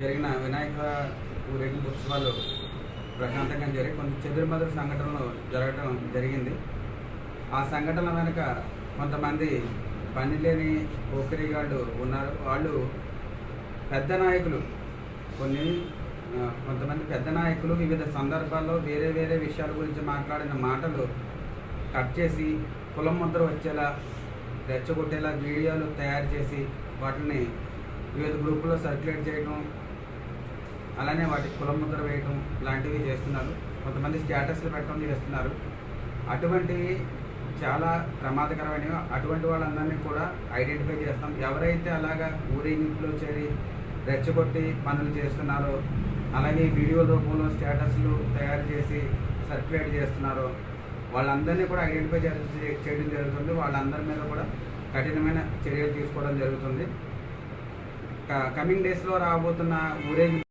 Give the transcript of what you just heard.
జరిగిన వినాయక ఊరేగింపు ఉత్సవాలు ప్రశాంతంగా జరిగి కొన్ని చెదురుమదురు సంఘటనలు జరగడం జరిగింది. ఆ సంఘటనల వెనుక కొంతమంది పని లేని పోకిరిగాళ్ళు ఉన్నారు. వాళ్ళు పెద్ద నాయకులు. కొన్ని కొంతమంది పెద్ద నాయకులు వివిధ సందర్భాల్లో వేరే వేరే విషయాల గురించి మాట్లాడిన మాటలు కట్ చేసి కులం ముద్ర వచ్చేలా రెచ్చగొట్టేలా వీడియోలు తయారు చేసి వాటిని వివిధ గ్రూపుల్లో సర్క్యులేట్ చేయడం అలానే వాటికి కులం ముద్ర వేయటం లాంటివి చేస్తున్నారు. కొంతమంది స్టేటస్లు పెట్టడం చేస్తున్నారు. అటువంటివి చాలా ప్రమాదకరమైనవి. అటువంటి వాళ్ళందరినీ కూడా ఐడెంటిఫై చేస్తాం. ఎవరైతే అలాగా ఊరేగింపులో చేరి రెచ్చగొట్టి పనులు చేస్తున్నారో అలాగే వీడియో రూపంలో స్టేటస్లు తయారు చేసి సర్క్యులేట్ చేస్తున్నారో వాళ్ళందరినీ కూడా ఐడెంటిఫై చేయడం జరుగుతుంది. వాళ్ళందరి మీద కూడా కఠినమైన చర్యలు తీసుకోవడం జరుగుతుంది. కమింగ్ డేస్లో రాబోతున్న ఊరేగింపు